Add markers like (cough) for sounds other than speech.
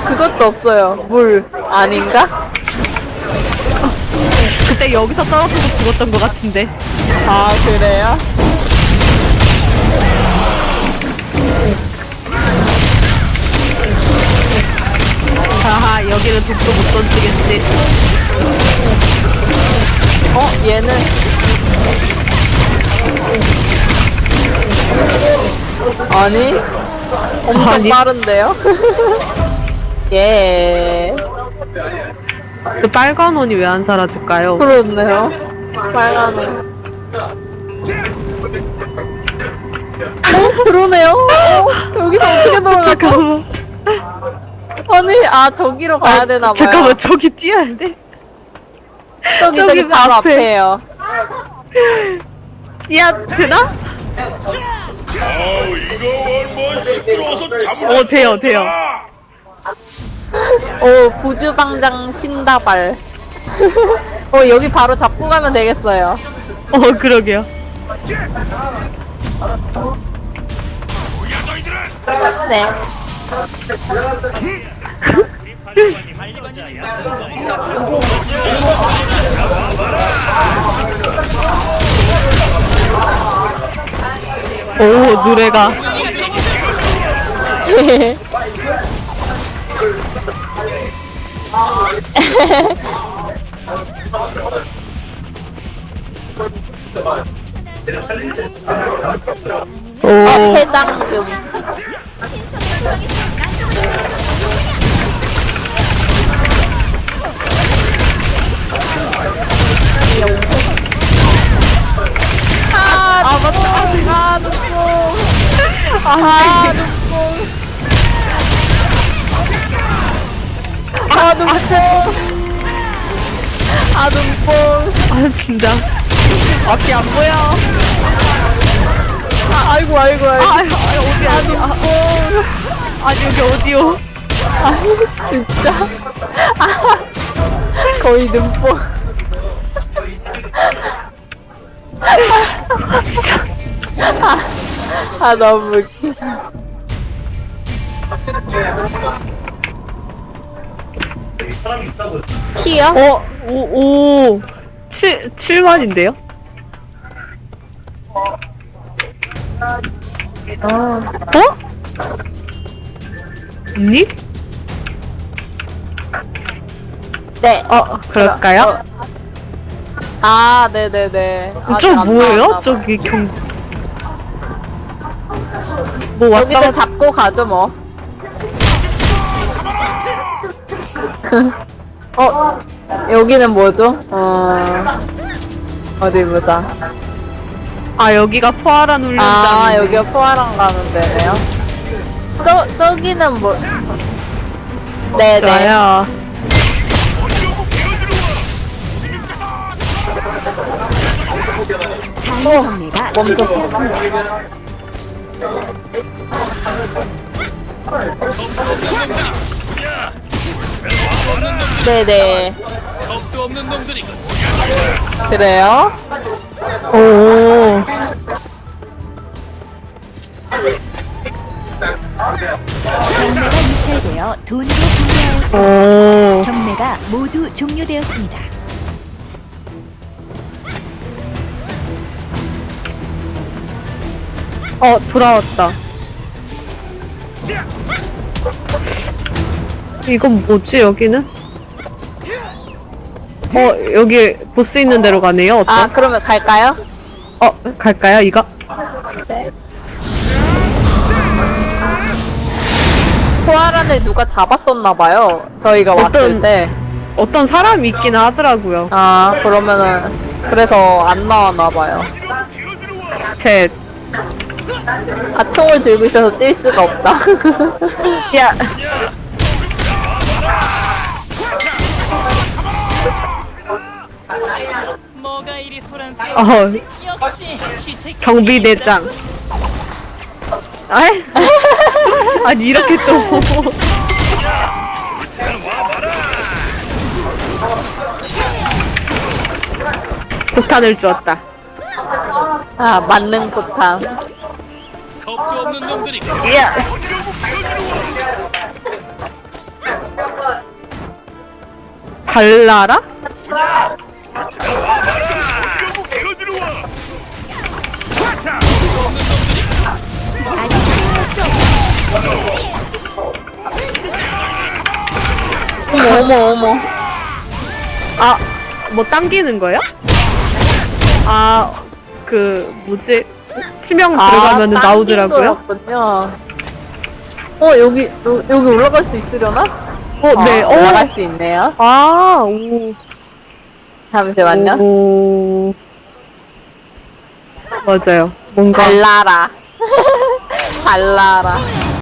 그것도 없어요. 물 아닌가? 그때 여기서 떨어져서 죽었던 것 같은데. 아 그래요? 하하, 여기는 독도 못 던지겠지. 어 얘는 아니 엄청 아니. 빠른데요? (laughs) 예 그 빨간 원이 왜 안 사라질까요? 그렇네요. 빨간 옷. 어 그러네요. 어, 여기서 어떻게? 잠깐만. 아니 아 저기로 가야 되나 봐요. 잠깐만, 저기 뛰어야 돼. 저기 저기 저기 바로 앞에. 앞에요. 야, 되나? 아우 이거 얼마 시끄러워서 잠을 어, 돼요, 돼요. 오 부주방장 신다발. (laughs) 어 여기 바로 잡고 가면 되겠어요. 어, 그러게요. 네. 오, 노래가. (laughs) 오, 어, 해당금. 아, 맞다. 아, 눈뽕. 아, 아, 눈뽕. 아. 아, 진짜. 앞이 안 보여. 아, 아이고, 아이고, 아, 아이고. 아, 어디, 아, 어디. 눈뽕. 아, 여기 어디요? 아, 진짜. 아, 거의 눈뽕. 아, 아, 너무 웃기. 키요? 어, 오, 오. 7, 7만인데요? 어? 니? 네. 어, 그럴까요? 아, 네네네. 아직 저안 뭐예요? 나왔나 봐. 저기 경. 뭐 왔다 여기는 갔다. 잡고 가죠, 뭐. 어, 여기는 뭐죠? 어, 어디 보자. 아, 여기가 포화란 훈련장. 아, 여기가 포화랑 가는 데네요. 저, 저기는 뭐. 네네. 좋아요. 단위성매가 시작되었습니다. 네네. 그래요? 오. 경매가 유찰되어 돈으로. 오. 경매가 모두 종료되었습니다. 어, 돌아왔다. 이건 뭐지, 여기는? 어, 여기 보스 있는 데로 가네요. 어떤? 아, 그러면 갈까요? 어, 갈까요, 이거? 포화란을 누가 잡았었나봐요. 저희가 왔을 어떤- 때. 어떤 사람이 있긴 하더라고요. 아, 그러면은, 그래서 안 나왔나봐요. 제, 아, 총을 들고 있어서 뛸 수가 없다. (laughs) 야, 뭐가 이리 소란스러워 어, 역시 쥐새끼 경비대장. 아이? (laughs) 아니, 이렇게 또. (laughs) 폭탄을 주었다. 아, 만능 포탄. 겁도 없는 놈들이 야, 갈라라? 어머 어머 어머. 아, 뭐 당기는 거예요? 아, 그, 뭐지? 치명 들어가면 은 아, 나오더라고요. 거였군요. 어 여기 요, 여기 올라갈 수 있으려나? 어, 네, 어, 어. 올라갈 수 있네요. 아, 오. 잠시만요. 오. 맞아요. 뭔가. 달라라. (laughs) 달라라.